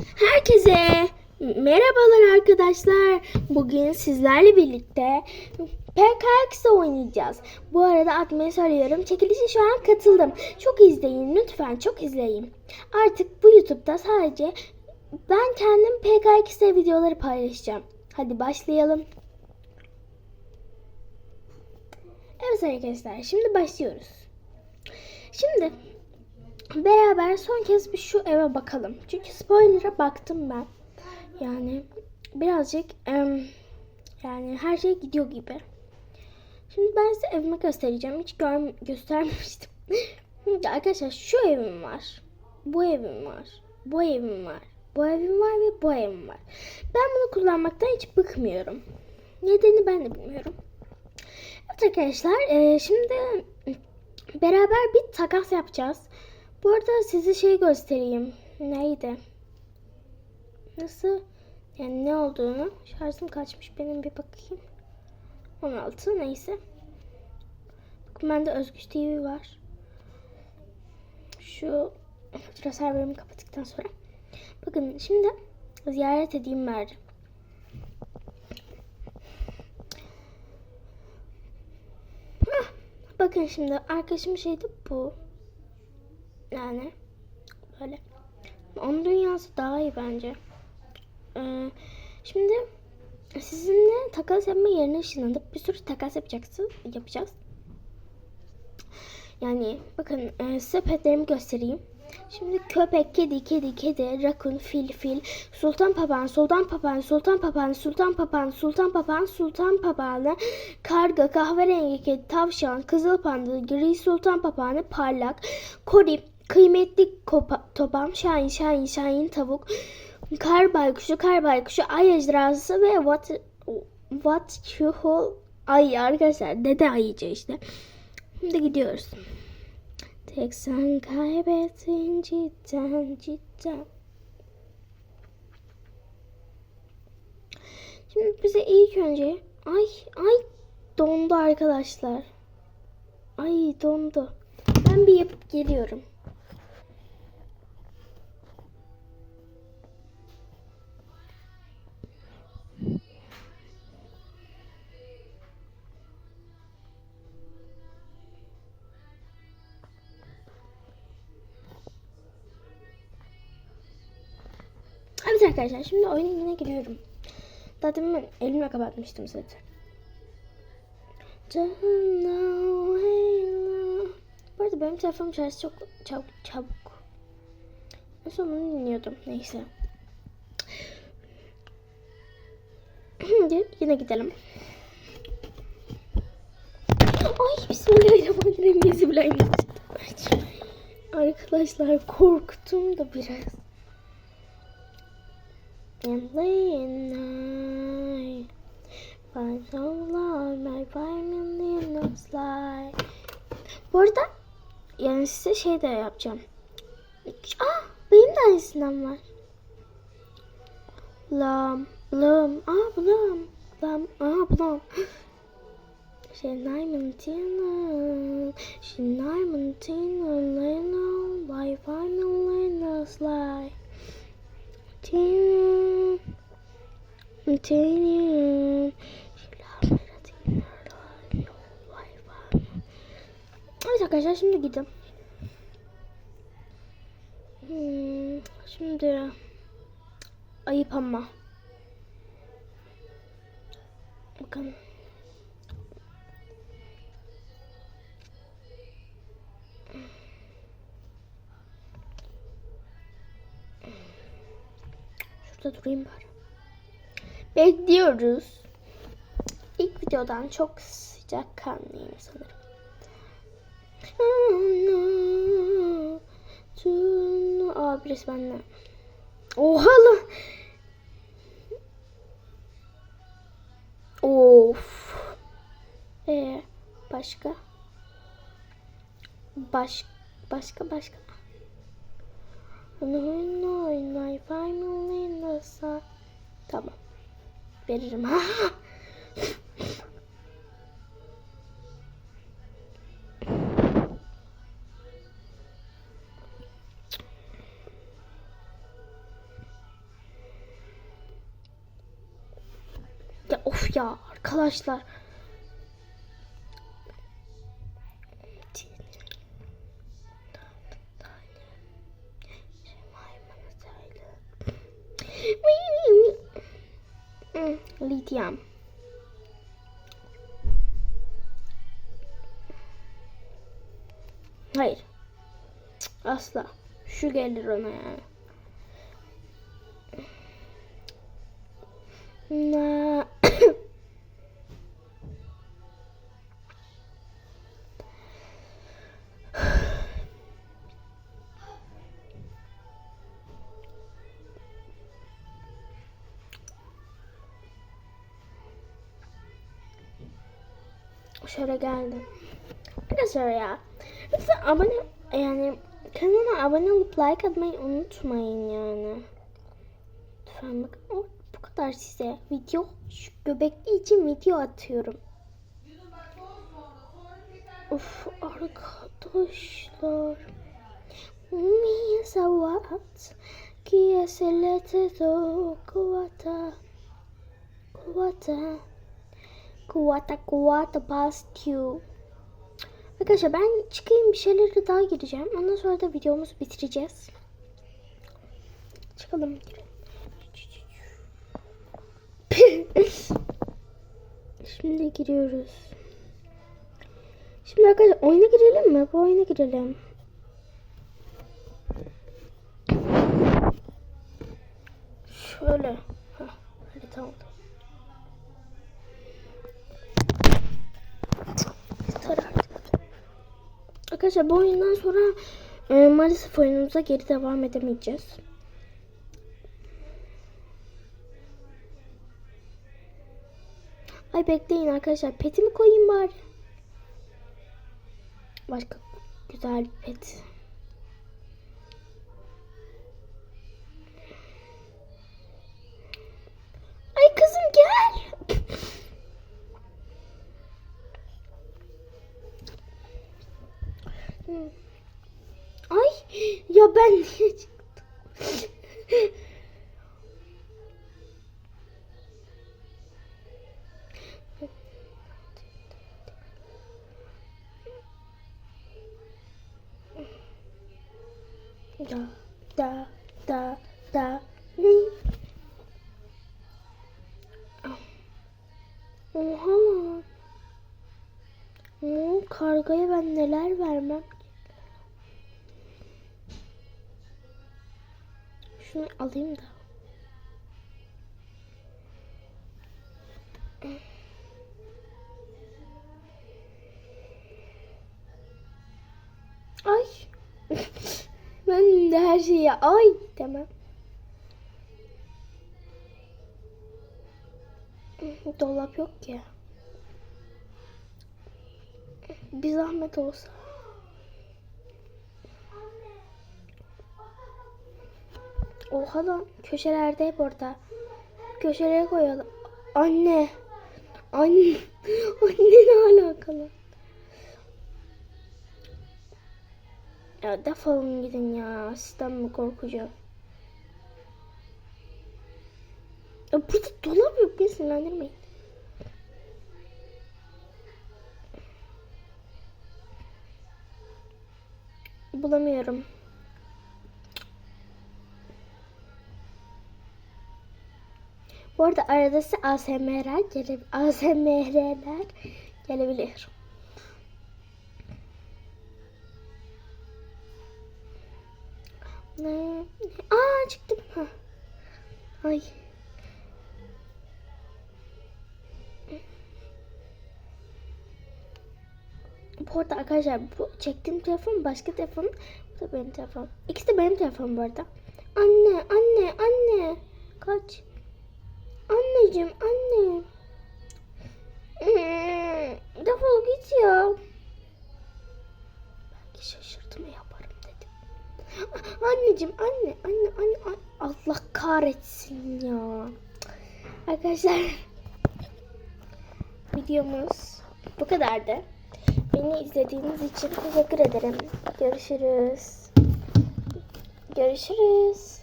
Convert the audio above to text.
Herkese merhabalar arkadaşlar. Bugün sizlerle birlikte PKX oynayacağız. Bu arada atmayı söylüyorum. Çekilişe şu an katıldım. Çok izleyin lütfen çok izleyin. Artık bu YouTube'da sadece ben kendim PKX'de videoları paylaşacağım. Hadi başlayalım. Evet arkadaşlar şimdi başlıyoruz. Şimdi beraber son kez bir şu eve bakalım. Çünkü spoiler'a baktım ben. Yani birazcık em, yani her şey gidiyor gibi. Şimdi ben size evimi göstereceğim. Hiç gör, göstermemiştim. Arkadaşlar şu evim var. Bu evim var. Bu evim var. Bu evim var ve bu evim var. Ben bunu kullanmaktan hiç bıkmıyorum. Nedeni ben de bilmiyorum. Evet arkadaşlar e, şimdi beraber bir takas yapacağız. Bu arada size şey göstereyim. Neydi? Nasıl? Yani ne olduğunu. Şarjım kaçmış benim bir bakayım. 16 neyse. Bakın bende Özgüç TV var. Şu fatura serverimi kapattıktan sonra. Bakın şimdi ziyaret edeyim. Hah, Bakın şimdi arkadaşım şeydi bu. Yani böyle. Onun dünyası daha iyi bence. Ee, şimdi sizinle takas yapma yerine ışınlanıp bir sürü takas yapacaksın, yapacağız. Yani bakın e, size göstereyim. Şimdi köpek, kedi, kedi, kedi, rakun, fil, fil, sultan papağan, sultan papağan, sultan papağan, sultan papağan, sultan papağan, sultan papağanı, karga, kahverengi kedi, tavşan, kızıl panda, gri sultan papağanı, parlak, kori, kıymetli kopa, topam, şahin, şahin, şahin tavuk, kar baykuşu, kar baykuşu, ay ejderhası ve what, what chuhol, ay arkadaşlar dede ayıcı işte. Şimdi gidiyoruz. Tek sen kaybettin cidden cidden. Şimdi bize ilk önce ay ay dondu arkadaşlar. Ay dondu. Ben bir yapıp geliyorum. Evet arkadaşlar şimdi oyuna yine giriyorum. Zaten ben elimle kapatmıştım zaten. Bu arada benim telefonum şarjı çok çabuk çabuk. Nasıl onu dinliyordum neyse. Şimdi yine gidelim. Ay bismillahirrahmanirrahim. Bismillahirrahmanirrahim. Arkadaşlar korktum da biraz. And late night, but so long, my five million no slide. Bu arada yani size şey de yapacağım. Aa, benim de aynısından var. Lam, lam, bulam, lam, aa bulam. Şey Naymentina, şey Naymentina, Leno, by five million no slide. Tina, Tina, Evet arkadaşlar şimdi gidin. Hmm, şimdi ayıp ama. Bakın. Şurada durayım bari. Bekliyoruz. İlk videodan çok sıcak kanlıyım sanırım. Aa birisi benimle. Oha lan. Of. Ee, başka? Baş, başka başka. Tamam veririm. ya of ya arkadaşlar. Lityam. Hayır. Asla. Şu gelir ona yani. Na. Şöyle geldim. Arkadaşlar ya. Lütfen abone yani kanalıma abone olup like atmayı unutmayın yani. Lütfen bakın o, bu kadar size video şu göbekli için video atıyorum. Of arkadaşlar. Mi savat ki eselete do kuvata kuvata kuvata kuvata past you. Arkadaşlar ben çıkayım bir şeyleri daha gireceğim. Ondan sonra da videomuzu bitireceğiz. Çıkalım. Şimdi giriyoruz. Şimdi arkadaşlar oyuna girelim mi? Bu oyuna girelim. Şöyle. Arkadaşlar bu oyundan sonra e, maalesef oyunumuza geri devam edemeyeceğiz. Ay bekleyin arkadaşlar. Petimi koyayım bari. Başka güzel bir pet. Ben niye çıktım? da da da da ne? Oha lan. Kargaya ben neler vermem. Şunu alayım da. Ay. ben de her şeye ay demem. Dolap yok ki. Bir zahmet olsa. Oha lan köşelerde hep orada. Köşelere koyalım. Anne. Anne. Anne ne alakalı? Ya defolun gidin ya. Sizden mi korkacağım? Ya burada dolap yok. Beni sinirlendirmeyin. Bulamıyorum. Bu arada arada size ASMR gele ASMR'ler gelebilir. Ne? Aa çıktım. Ha. Ay. Bu arada arkadaşlar bu çektiğim telefon başka telefon. Bu da benim telefon. İkisi de benim telefonum bu arada. Anne, anne, anne. Kaç. Anneciğim, anne. Hmm, defol git ya. Belki şaşırtma yaparım dedim. Anneciğim, anne, anne, anne, anne. Allah kahretsin ya. Arkadaşlar videomuz bu kadardı. Beni izlediğiniz için teşekkür ederim. Görüşürüz. Görüşürüz.